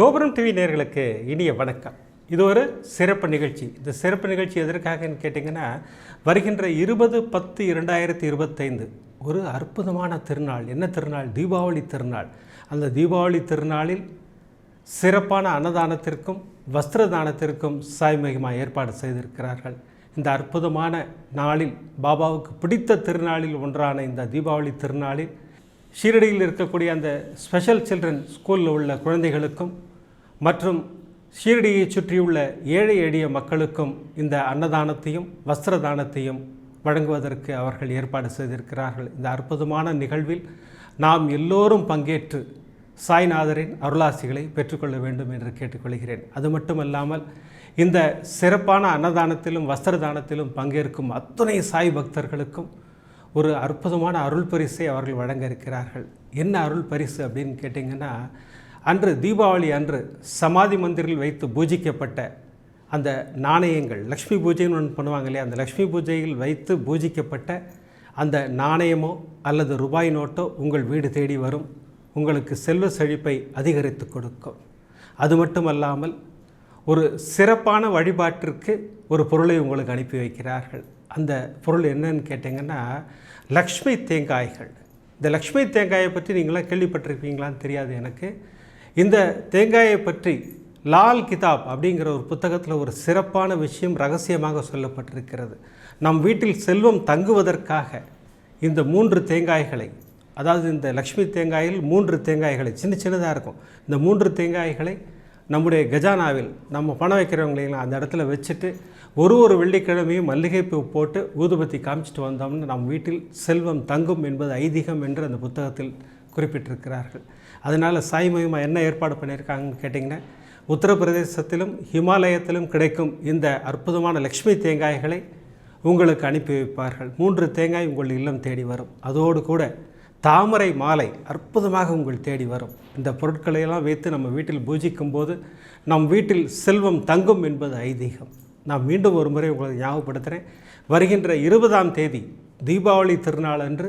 கோபுரம் டிவி நேர்களுக்கு இனிய வணக்கம். இது ஒரு சிறப்பு நிகழ்ச்சி. இந்த சிறப்பு நிகழ்ச்சி எதற்காகன்னு கேட்டிங்கன்னா வருகின்ற இருபது பத்து இரண்டாயிரத்தி இருபத்தைந்து ஒரு அற்புதமான திருநாள். என்ன திருநாள்? தீபாவளி திருநாள். அந்த தீபாவளி திருநாளில் சிறப்பான அன்னதானத்திற்கும் வஸ்திர தானத்திற்கும் சாய் மகிமா ஏற்பாடு செய்திருக்கிறார்கள். இந்த அற்புதமான நாளில் பாபாவுக்கு பிடித்த திருநாளில் ஒன்றான இந்த தீபாவளி திருநாளில் ஷீரடியில் இருக்கக்கூடிய அந்த ஸ்பெஷல் சில்ட்ரன் ஸ்கூலில் உள்ள குழந்தைகளுக்கும் மற்றும் ஷீரடியை சுற்றியுள்ள ஏழை எளிய மக்களுக்கும் இந்த அன்னதானத்தையும் வஸ்திர தானத்தையும் வழங்குவதற்கு அவர்கள் ஏற்பாடு செய்திருக்கிறார்கள். இந்த அற்புதமான நிகழ்வில் நாம் எல்லோரும் பங்கேற்று சாய்நாதரின் அருளாசிகளை பெற்றுக்கொள்ள வேண்டும் என்று கேட்டுக்கொள்கிறேன். அது மட்டுமல்லாமல் இந்த சிறப்பான அன்னதானத்திலும் வஸ்திர தானத்திலும் பங்கேற்கும் அத்துணை சாய் பக்தர்களுக்கும் ஒரு அற்புதமான அருள் பரிசை அவர்கள் வழங்க இருக்கிறார்கள். என்ன அருள் பரிசு அப்படின்னு கேட்டிங்கன்னா அன்று தீபாவளி அன்று சமாதி மந்திரில் வைத்து பூஜிக்கப்பட்ட அந்த நாணயங்கள் லக்ஷ்மி பூஜைன்னு ஒன்று பண்ணுவாங்க இல்லையா? அந்த லக்ஷ்மி பூஜையில் வைத்து பூஜிக்கப்பட்ட அந்த நாணயமோ அல்லது ரூபாய் நோட்டோ உங்கள் வீடு தேடி வரும். உங்களுக்கு செல்வ செழிப்பை அதிகரித்து கொடுக்கும். அது மட்டுமல்லாமல் ஒரு சிறப்பான வழிபாட்டிற்கு ஒரு பொருளை உங்களுக்கு அனுப்பி வைக்கிறார்கள். அந்த பொருள் என்னன்னு கேட்டிங்கன்னா லக்ஷ்மி தேங்காய்கள். இந்த லக்ஷ்மி தேங்காயை பற்றி நீங்களாம் கேள்விப்பட்டிருப்பீங்களான்னு தெரியாது எனக்கு. இந்த தேங்காயை பற்றி லால் கிதாப் அப்படிங்கிற ஒரு புத்தகத்தில் ஒரு சிறப்பான விஷயம் ரகசியமாக சொல்லப்பட்டிருக்கிறது. நம் வீட்டில் செல்வம் தங்குவதற்காக இந்த மூன்று தேங்காய்களை அதாவது இந்த லக்ஷ்மி தேங்காயில் மூன்று தேங்காய்களை சின்ன சின்னதாக இருக்கும். இந்த மூன்று தேங்காய்களை நம்முடைய கஜானாவில் நம்ம பணம் வைக்கிறவங்களையும் அந்த இடத்துல வச்சுட்டு ஒரு ஒரு வெள்ளிக்கிழமையும் மல்லிகைப்பூ போட்டு ஊதுபத்தி காமிச்சிட்டு வந்தோம்னு நம் வீட்டில் செல்வம் தங்கும் என்பது ஐதீகம் என்று அந்த புத்தகத்தில் குறிப்பிட்டிருக்கிறார்கள். அதனால் சாய் மகிமா என்ன ஏற்பாடு பண்ணியிருக்காங்கன்னு கேட்டிங்கன்னா உத்தரப்பிரதேசத்திலும் ஹிமாலயத்திலும் கிடைக்கும் இந்த அற்புதமான லக்ஷ்மி தேங்காய்களை உங்களுக்கு அனுப்பி வைப்பார்கள். மூன்று தேங்காய் உங்கள் இல்லம் தேடி வரும். அதோடு கூட தாமரை மாலை அற்புதமாக உங்கள் தேடி வரும். இந்த பொருட்களையெல்லாம் வைத்து நம்ம வீட்டில் பூஜிக்கும் போது நம் வீட்டில் செல்வம் தங்கும் என்பது ஐதீகம். நான் மீண்டும் ஒரு முறை உங்களுக்கு ஞாபகப்படுத்துகிறேன் வருகின்ற இருபதாம் தேதி தீபாவளி திருநாள் அன்று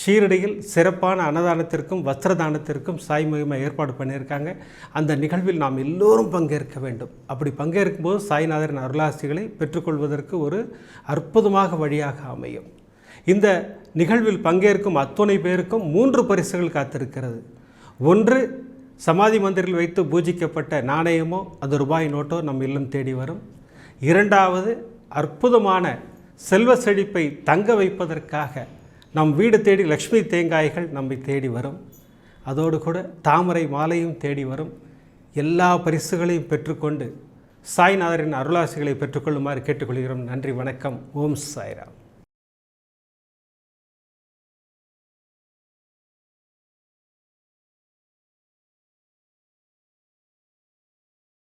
ஷீரடியில் சிறப்பான அன்னதானத்திற்கும் வஸ்திர தானத்திற்கும் சாய் மகிமை ஏற்பாடு பண்ணியிருக்காங்க. அந்த நிகழ்வில் நாம் எல்லோரும் பங்கேற்க வேண்டும். அப்படி பங்கேற்கும் போது சாய்நாதரின் அருளாசிகளை பெற்றுக்கொள்வதற்கு ஒரு அற்புதமாக வழியாக அமையும். இந்த நிகழ்வில் பங்கேற்கும் அத்துணை பேருக்கும் மூன்று பரிசுகள் காத்திருக்கிறது. ஒன்று சமாதி மந்திரில் வைத்து பூஜிக்கப்பட்ட நாணயமோ அது ரூபாய் நோட்டோ நம் இல்லம் தேடி வரும். இரண்டாவது அற்புதமான செல்வ செழிப்பை தங்க வைப்பதற்காக நம் வீடு தேடி லக்ஷ்மி தேங்காய்கள் நம்மை தேடி வரும். அதோடு கூட தாமரை மாலையும் தேடி வரும். எல்லா பரிசுகளையும் பெற்றுக்கொண்டு சாய்நாதரின் அருளாசிகளை பெற்றுக்கொள்ளுமாறு கேட்டுக்கொள்கிறோம். நன்றி வணக்கம். ஓம் சாய்ராம்.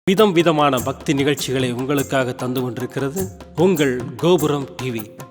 விதம் விதமான பக்தி நிகழ்ச்சிகளை உங்களுக்காக தந்து கொண்டிருக்கிறது உங்கள் கோபுரம் டிவி.